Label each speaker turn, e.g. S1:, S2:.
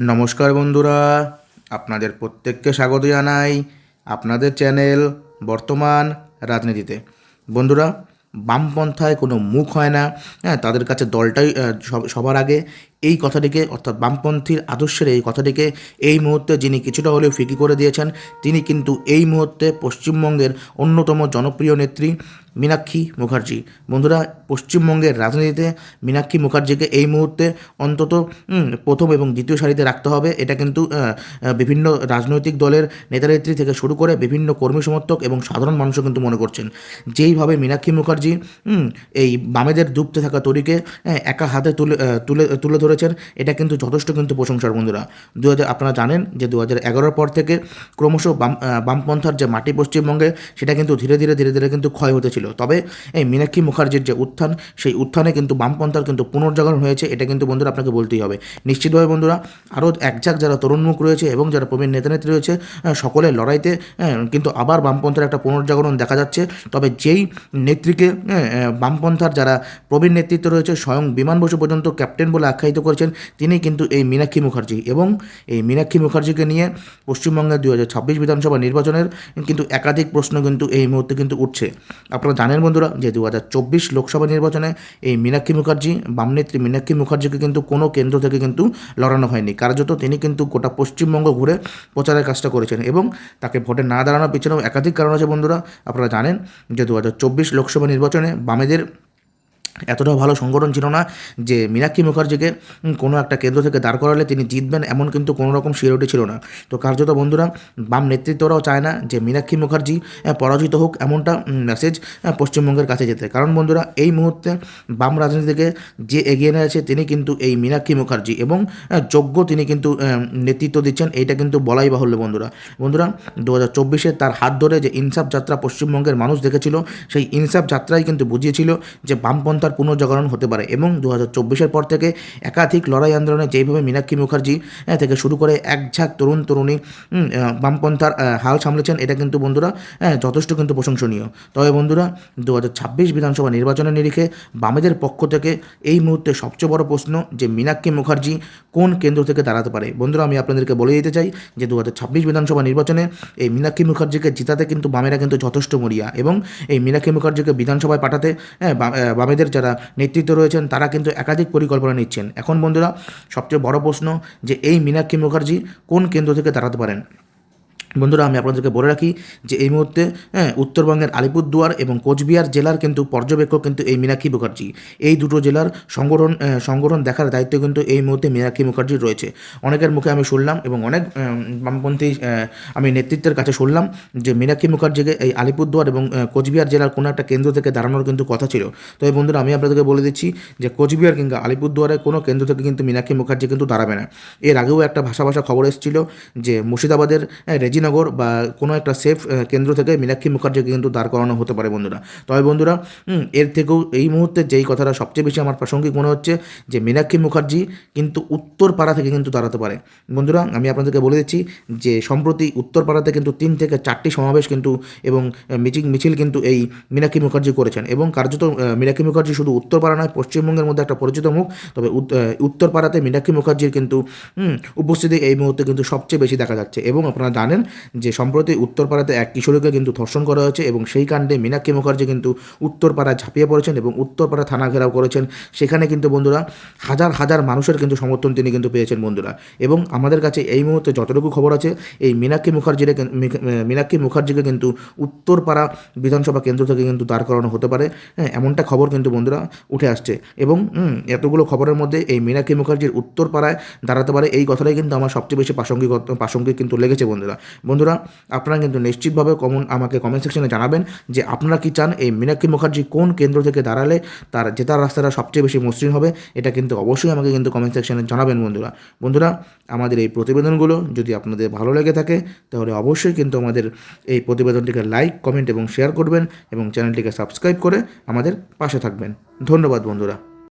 S1: নমস্কার বন্ধুরা, আপনাদের প্রত্যেককে স্বাগত জানাই আপনাদের চ্যানেল বর্তমান রাজনীতিতে। বন্ধুরা, বামপন্থায় কোনো মুখ হয় না হ্যাঁ তাদের কাছে দলটাই সব- সবার আগে এই কথাটিকে, অর্থাৎ বামপন্থীর আদর্শের এই কথাটিকে এই মুহূর্তে যিনি কিছুটা হলেও ফিকি করে দিয়েছেন, তিনি কিন্তু এই মুহূর্তে পশ্চিমবঙ্গের অন্যতম জনপ্রিয় নেত্রী মীনাক্ষী মুখার্জি। বন্ধুরা, পশ্চিমবঙ্গের রাজনীতিতে মীনাক্ষী মুখার্জিকে এই মুহূর্তে অন্তত প্রথম এবং দ্বিতীয় সারিতে রাখতে হবে। এটা কিন্তু বিভিন্ন রাজনৈতিক দলের নেতানেত্রী থেকে শুরু করে বিভিন্ন কর্মী সমর্থক এবং সাধারণ মানুষও কিন্তু মনে করছেন। যেইভাবে মীনাক্ষী মুখার্জি এই বামেদের ডুবতে থাকা তরিকে একা হাতে তুলে তুলে তুলে ধরেছেন, এটা কিন্তু যথেষ্ট কিন্তু প্রশংসার বন্ধুরা। দু হাজার আপনারা জানেন যে দু হাজার পর থেকে ক্রমশ বাম বামপন্থার যে মাটি পশ্চিমবঙ্গে, সেটা কিন্তু ধীরে ধীরে ধীরে ধীরে কিন্তু ক্ষয় হতে ছিল। তবে এই মীনাক্ষী মুখার্জির যে উত্থান, সেই উত্থানে কিন্তু বামপন্থার কিন্তু পুনর্জাগরণ হয়েছে, এটা কিন্তু বন্ধুরা আপনাকে বলতেই হবে। নিশ্চিতভাবে বন্ধুরা, আরও একঝাক যারা তরুণমুখ রয়েছে এবং যারা প্রবীণ নেতানেত্রী রয়েছে সকলের লড়াইতে কিন্তু আবার বামপন্থার একটা পুনর্জাগরণ দেখা যাচ্ছে। তবে যেই নেত্রীকে বামপন্থার যারা প্রবীণ নেতৃত্ব রয়েছে, স্বয়ং বিমান বসু পর্যন্ত ক্যাপ্টেন বলে আখ্যায়িত করেছেন, তিনি কিন্তু এই মীনাক্ষী মুখার্জি। এবং এই মীনাক্ষী মুখার্জিকে নিয়ে পশ্চিমবঙ্গের দু হাজার ছাব্বিশ বিধানসভা নির্বাচনের কিন্তু একাধিক প্রশ্ন কিন্তু এই মুহূর্তে কিন্তু উঠছে। আপনারা জানেন বন্ধুরা যে দু লোকসভা নির্বাচনে এই মীনাক্ষী মুখার্জি, বামনেত্রী মীনাক্ষী মুখার্জিকে কিন্তু কোনো কেন্দ্র থেকে কিন্তু লড়ানো হয়নি। কার্যত তিনি কিন্তু গোটা পশ্চিমবঙ্গ ঘুরে প্রচারের কাজটা করেছেন এবং তাকে ভোটে না দাঁড়ানোর পিছনেও একাধিক কারণ আছে বন্ধুরা। আপনারা জানেন যে দু লোকসভা নির্বাচনে বামেদের এতটাও ভালো সংগঠন ছিল না যে মীনাক্ষী মুখার্জিকে কোনো একটা কেন্দ্র থেকে দাঁড় করালে তিনি জিতবেন এমন কিন্তু কোনো রকম সিওরিটি ছিল না। তো কার্যত বন্ধুরা, বাম নেতৃত্বরাও চায় না যে মীনাক্ষী মুখার্জি পরাজিত হোক এমনটা মেসেজ পশ্চিমবঙ্গের কাছে যেতে। কারণ বন্ধুরা, এই মুহূর্তে বাম রাজনীতিকে যে এগিয়ে নিয়ে আছে তিনি কিন্তু এই মীনাক্ষী মুখার্জি এবং যোগ্য তিনি কিন্তু নেতৃত্ব দিচ্ছেন, এইটা কিন্তু বলাই বাহুল্য বন্ধুরা। বন্ধুরা, দু হাজার চব্বিশে তার হাত ধরে যে ইনসাফ যাত্রা পশ্চিমবঙ্গের মানুষ দেখেছিল, সেই ইনসাফ যাত্রাই কিন্তু বুঝিয়েছিল যে বামপন্থার পুনর্জাগরণ হতে পারে এবং দু হাজার চব্বিশের পর থেকে একাধিক লড়াই আন্দোলনে যেইভাবে মীনাক্ষী মুখার্জি থেকে শুরু করে এক ঝাঁক তরুণ তরুণী বামপন্থার হাল সামলেছেন, এটা কিন্তু বন্ধুরা যথেষ্ট কিন্তু প্রশংসনীয়। তবে বন্ধুরা দু হাজার ছাব্বিশ বিধানসভা নির্বাচনের নিরিখে বামেদের পক্ষ থেকে এই মুহূর্তে সবচেয়ে বড় প্রশ্ন যে মীনাক্ষী মুখার্জি কোন কেন্দ্র থেকে দাঁড়াতে পারে? বন্ধুরা, আমি আপনাদেরকে বলে দিতে চাই যে দু হাজার ছাব্বিশ বিধানসভা নির্বাচনে এই মীনাক্ষী মুখার্জিকে জিতাতে কিন্তু বামেরা কিন্তু যথেষ্ট মরিয়া এবং এই মীনাক্ষী মুখার্জিকে বিধানসভায় পাঠাতে বামেদের যারা নেতৃত্ব রয়েছেন, তারা কিন্তু একাধিক পরিকল্পনা নিচ্ছেন। এখন বন্ধুরা, সবচেয়ে বড় প্রশ্ন যে, এই মীনাক্ষী মুখার্জি কোন কেন্দ্র থেকে দাঁড়াতে পারেন? বন্ধুরা আমি আপনাদেরকে বলে রাখি যে এই মুহূর্তে হ্যাঁ উত্তরবঙ্গের আলিপুরদুয়ার এবং কোচবিহার জেলার কিন্তু পর্যবেক্ষক কিন্তু এই মীনাক্ষী মুখার্জি। এই দুটো জেলার সংগঠন সংগঠন দেখার দায়িত্ব কিন্তু এই মুহূর্তে মীনাক্ষী মুখার্জির রয়েছে। অনেকের মুখে আমি শুনলাম এবং অনেক বামপন্থী আমি নেতৃত্বের কাছে শুনলাম যে মীনাক্ষী মুখার্জিকে এই আলিপুরদুয়ার এবং কোচবিহার জেলার কোনো একটা কেন্দ্র থেকে দাঁড়ানোর কিন্তু কথা ছিল। তো এই বন্ধুরা আমি আপনাদেরকে বলে দিচ্ছি যে কোচবিহার কিংবা আলিপুরদুয়ারের কোনো কেন্দ্র থেকে কিন্তু মীনাক্ষী মুখার্জি কিন্তু দাঁড়াবে না। এর আগেও একটা ভাষা ভাষা খবর এসেছিল যে মুর্শিদাবাদের আহ, রেজিনগর বা কোনো একটা সেফ কেন্দ্র থেকে মীনাক্ষী মুখার্জিকে কিন্তু দাঁড় করানো হতে পারে বন্ধুরা। তবে বন্ধুরা এর থেকেও এই মুহূর্তে যেই কথাটা সবচেয়ে বেশি আমার প্রাসঙ্গিক মনে হচ্ছে যে মীনাক্ষী মুখার্জি কিন্তু উত্তরপাড়া থেকে কিন্তু দাঁড়াতে পারে। বন্ধুরা, আমি আপনাদেরকে বলে দিচ্ছি যে সম্প্রতি উত্তরপাড়াতে কিন্তু তিন থেকে চারটি সমাবেশ কিন্তু এবং মিটিং, মিছিল কিন্তু এই মীনাক্ষী মুখার্জি করেছেন এবং কার্যত মীনাক্ষী মুখার্জি শুধু উত্তরপাড়া নয়, পশ্চিমবঙ্গের মধ্যে একটা পরিচিত মুখ, তবে উত্তরপাড়াতে মীনাক্ষী মুখার্জির কিন্তু উপস্থিতি এই মুহূর্তে কিন্তু সবচেয়ে বেশি দেখা যাচ্ছে এবং আপনারা জানেন যে সম্প্রতি উত্তরপাড়াতে এক কিশোরীকে কিন্তু ধর্ষণ করা হয়েছে এবং সেই কাণ্ডে মীনাক্ষী মুখার্জি কিন্তু উত্তরপাড়ায় ঝাঁপিয়ে পড়েছেন এবং উত্তরপাড়া থানা ঘেরাও করেছেন। সেখানে কিন্তু বন্ধুরা হাজার হাজার মানুষের কিন্তু সমর্থন তিনি কিন্তু পেয়েছেন বন্ধুরা। এবং আমাদের কাছে এই মুহূর্তে যতটুকু খবর আছে, এই মীনাক্ষী মুখার্জির মীনাক্ষী মুখার্জিকে কিন্তু উত্তরপাড়া বিধানসভা কেন্দ্র থেকে কিন্তু দাঁড় করানো হতে পারে। হ্যাঁ এমনটা খবর কিন্তু বন্ধুরা উঠে আসছে। এবং এতগুলো খবরের মধ্যে এই মীনাক্ষী মুখার্জির উত্তরপাড়ায় দাঁড়াতে পারে, এই কথাটাই কিন্তু আমার সবচেয়ে বেশি প্রাসঙ্গিক প্রাসঙ্গিক কিন্তু লেগেছে বন্ধুরা। বন্ধুরা, আপনারা কিন্তু নিশ্চিতভাবে কমন, আমাকে কমেন্ট সেকশনে জানাবেন যে আপনারা কি চান এই মীনাক্ষী মুখার্জি কোন কেন্দ্র থেকে দাঁড়ালে তার জেতার রাস্তাটা সবচেয়ে বেশি মসৃণ হবে, এটা কিন্তু অবশ্যই আমাকে কিন্তু কমেন্ট সেকশনে জানাবেন বন্ধুরা। বন্ধুরা, আমাদের এই প্রতিবেদনগুলো যদি আপনাদের ভালো লেগে থাকে, তাহলে অবশ্যই কিন্তু আমাদের এই প্রতিবেদনটিকে লাইক কমেন্ট এবং শেয়ার করবেন এবং চ্যানেলটিকে সাবস্ক্রাইব করে আমাদের পাশে থাকবেন। ধন্যবাদ বন্ধুরা।